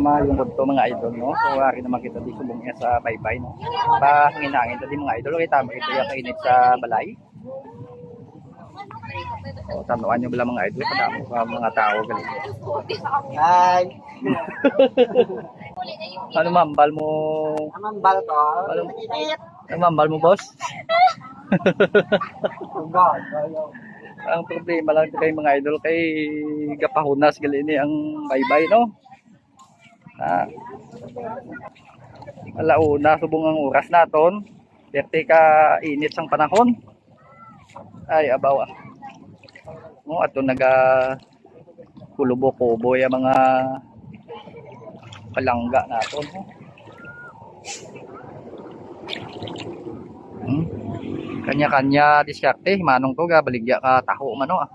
malungkot to mga idol no. So ari naman kita di subong sa baybay no. Ba hinangin to di mga idol kay tama ito yung kainit sa balay. O tanuan nyo bala mga idol kadamo ka mga tao gali. Hi. Ano mambal mo? Anong bal ko? Ano, ano mambal mo boss? Ang problema lang kay mga idol kay gapahunas gali ni ang baybay no. Ah. Alauna subong ang oras naton. Derte ka init sang panahon. Ay abaw. ah. No ato naga kulubo-kubo ya mga palangga naton. no? Hmm. Kanya-kanya diskarte, manong to ga baligya ka taho mano ah.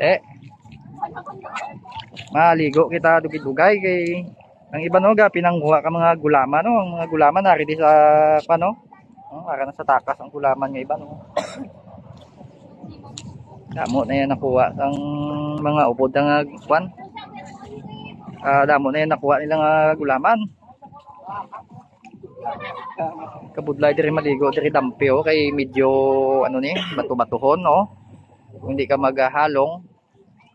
Eh. Maligo kita dugay-dugay kay ang iba no ga pinangguha ka mga gulaman no, ang mga gulaman nari di sa pano. Oh, ara na sa takas ang gulaman nga iba no. Damo na yan nakuha ang mga upod nga kwan. Ah, damo na yan nakuha nila nga gulaman. kabudlay diri maligo diri dampi oh kay medyo ano ni bato-batuhon no kung hindi ka maghalong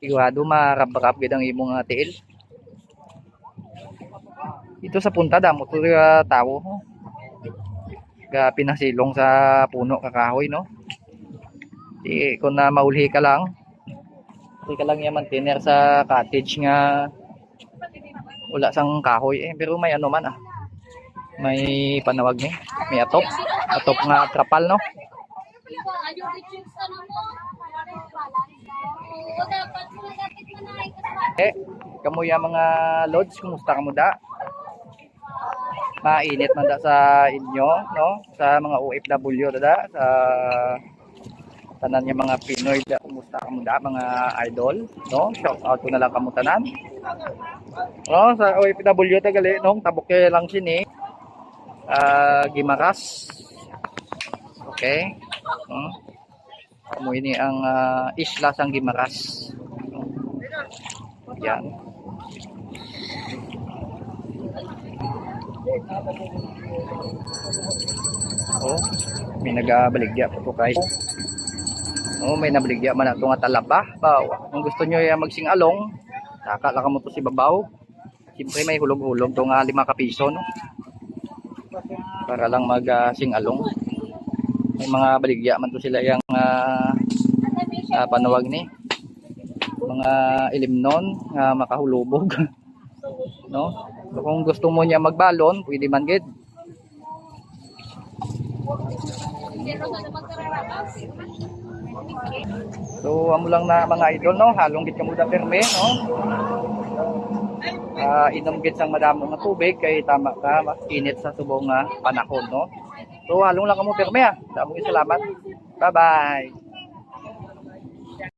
sigurado marab-rab gid ang imong uh, tiil. Dito sa punta damo to uh, tawo oh. ga pinasilong sa puno kakahoy no? Di kung na maulhi ka lang Ulhi ka lang yung maintainer sa cottage nga wala sang kahoy eh. Pero may ano man ah. May panawag ni may atop. Atop nga trapal no eh kamo ya mga lods kumusta kamo da mainit man da sa inyo no sa mga OFW da, sa tanan yung mga Pinoy da kumusta kamo da mga idol no shout out ko na lang kamo tanan no sa OFW ta gali nung tabok lang sini ah Gimaras. Okay. Hmm. Amo ini ang ah, isla sang Gimaras. Yan. Oh, may nagabaligya pa to kay. Oh, may nabaligya man ato nga talaba. Baw, kung gusto nyo yung magsing along, saka lang mo to si babaw. Siyempre may hulog-hulog to nga lima ka piso, no? para lang mag uh, singalong may mga baligya man to sila yung uh, uh, panawag ni mga ilimnon nga makahulubog. No? So, kung gusto mo niya magbalon pwede man gid. So amo lang na mga idol no? Halong gid kamo da perme no? Ah inom gid sang madamo nga tubig kay tama ka init sa subong nga panahon no? So halong lang kamo pirmi ah. Damo salamat. Bye bye